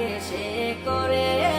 জীবনটাকে সে করে